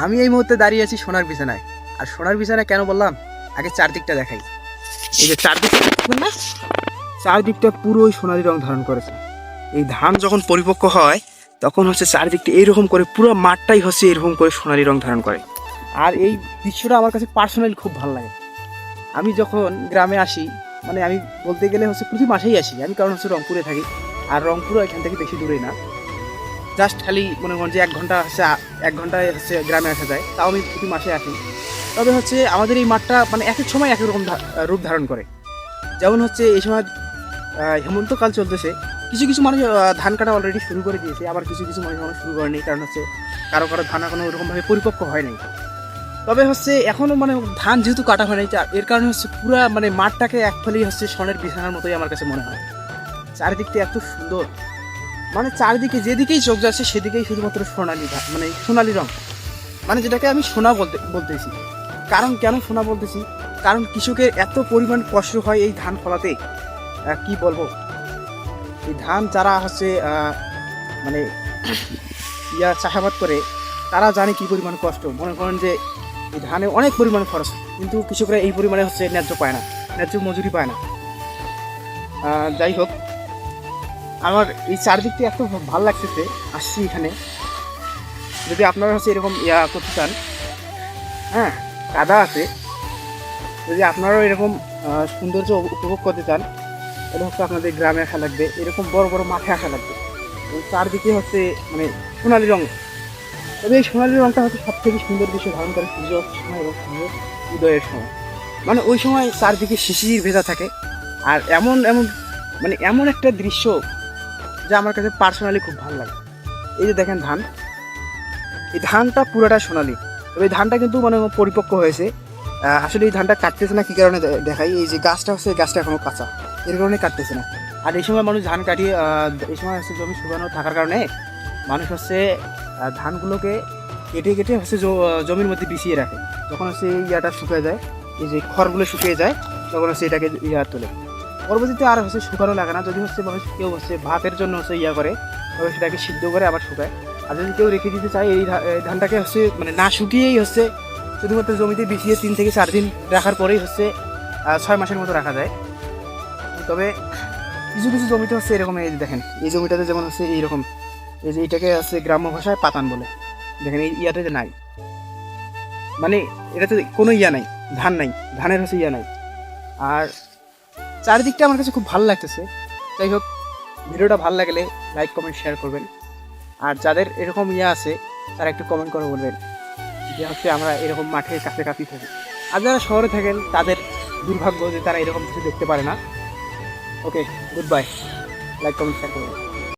আমি এই মুহূর্তে দাঁড়িয়ে আছি সোনার বিছানায়। আর সোনার বিছানায় কেন বললাম? আগে চারদিকটা দেখাই। এই যে চারদিকটা না চারদিকটা পুরোই সোনালি রং ধারণ করেছে। এই ধান যখন পরিপক্ক হয় তখন হচ্ছে চারদিকটা এইরকম করে পুরো মাঠটাই হচ্ছে এরকম করে সোনালি রং ধারণ করে। আর এই দৃশ্যটা আমার কাছে পার্সোনালি খুব ভালো লাগে। আমি যখন গ্রামে আসি মানে আমি বলতে গেলে হচ্ছে প্রতি মাসেই আসি। আমি কারণ হচ্ছে রংপুরে থাকি। আর রংপুরও এখান থেকে বেশি দূরে না। জাস্ট খালি মনে করেন যে এক ঘণ্টা হচ্ছে এক ঘন্টায় হচ্ছে গ্রামে আসা যায়। তাও আমি প্রতি মাসে আসি। তবে হচ্ছে আমাদের এই মাঠটা মানে এক এক সময় এক রকম রূপ ধারণ করে। যেমন হচ্ছে এই সময় হেমন্তকাল চলতেছে। কিছু কিছু মানুষ ধান কাটা অলরেডি শুরু করে দিয়েছে। আবার কিছু কিছু মানুষ এখনও শুরু করেনি। কারণ হচ্ছে কারও কারও ধান এখনও ওরকমভাবে পরিপক্ক হয় নাই। তবে হচ্ছে এখনও মানে ধান যেহেতু কাটা হয় নাই এর কারণে হচ্ছে পুরা মানে মাঠটাকে এক ফলেই হচ্ছে সনের বিছানার মতোই আমার কাছে মনে হয়। চারিদিকটা এত সুন্দর। মানে চারিদিকে যেদিকেই চোখ যাচ্ছে সেদিকেই শুধুমাত্র সোনালি মানে সোনালি রং। মানে যেটাকে আমি সোনা বলতে, বলতেছি। কারণ কেন সোনা বলতেছি? কারণ কৃষকের এত পরিমাণ কষ্ট হয় এই ধান ফলাতে। কি বলব? এই ধান যারা হচ্ছে মানে ইয়া চাষাবাদ করে, তারা জানে কি পরিমাণ কষ্ট। মনে করেন যে এই ধানে অনেক পরিমাণ খরচ কিন্তু কৃষকরা এই পরিমাণে হচ্ছে ন্যায্য পায় না, ন্যায্য মজুরি পায় না। যাই হোক আমার এই চারদিকটা এত ভালো লাগতেছে, আসছি এখানে। যদি আপনারা হচ্ছে এরকম ইয়া করতে চান হ্যাঁ কাদা আছে, যদি আপনারাও এরকম সৌন্দর্য উপভোগ করতে চান, তাহলে হচ্ছে আপনাদের গ্রামে আসা লাগবে, এরকম বড় বড় মাঠে আসা লাগবে। চারদিকে হচ্ছে মানে সোনালি রঙ তবে এই সোনালি রংটা হচ্ছে সব থেকে সুন্দর দৃশ্য ধারণ করে সূর্য সময় এবং সূর্য উদয়ের সময়। মানে ওই সময় চারদিকে শিশির ভেজা থাকে, আর এমন এমন মানে এমন একটা দৃশ্য যা আমার কাছে পার্সোনালি খুব ভালো লাগে। এই যে দেখেন ধান, এই ধানটা পুরোটা সোনালি। তবে এই ধানটা কিন্তু মানে পরিপক্ক হয়েছে। আসলে এই ধানটা কাটতেছে না, কি কারণে দেখাই? এই যে গাছটা হচ্ছে গাছটা এখনও কাঁচা। এর কারণে কাটতেছে না। আর এই সময় মানুষ ধান কাটিয়ে এই সময় হচ্ছে জমি শুকানো থাকার কারণে মানুষ হচ্ছে ধানগুলোকে কেটে কেটে হচ্ছে জমির মধ্যে বিছিয়ে রাখে। যখন হচ্ছে ইয়াটা শুকিয়ে যায়, এই যে খড়গুলো শুকিয়ে যায়, তখন হচ্ছে এটাকে ইয়া তোলে। পরবর্তীতে আর হচ্ছে শুকানো লাগে না। যদি হচ্ছে মানুষ কেউ হচ্ছে ভাতের জন্য হচ্ছে ইয়া করে, তবে সেটাকে সিদ্ধ করে আবার শুকায়। আর যদি কেউ রেখে দিতে চায়, এই ধানটাকে হচ্ছে মানে না শুকিয়েই হচ্ছে শুধুমাত্র জমিতে বিছিয়ে তিন থেকে চার দিন রাখার পরেই হচ্ছে ছয় মাসের মতো রাখা যায়। তবে কিছু কিছু জমিতে হচ্ছে এরকম এই দেখেন, এই জমিটাতে যেমন হচ্ছে এইরকম, এই যে এটাকে হচ্ছে গ্রাম্য ভাষায় পাতান বলে। দেখেন এই ইয়াটাতে নাই। মানে এটাতে কোনো ইয়া নাই, ধান নাই, ধানের হচ্ছে ইয়া নাই। আর চারিদিকটা আমার কাছে খুব ভালো লাগতেছে। যাই হোক, ভিডিওটা ভালো লাগলে লাইক কমেন্ট শেয়ার করবেন। আর যাদের এরকম ইয়ে আছে, তারা একটু কমেন্ট করে বলবেন যে হচ্ছে আমরা এরকম মাঠের কাছাকাছি থাকি। আর যারা শহরে থাকেন, তাদের দুর্ভাগ্য যে তারা এরকম কিছু দেখতে পারে না। Okay goodbye like comment share করবেন।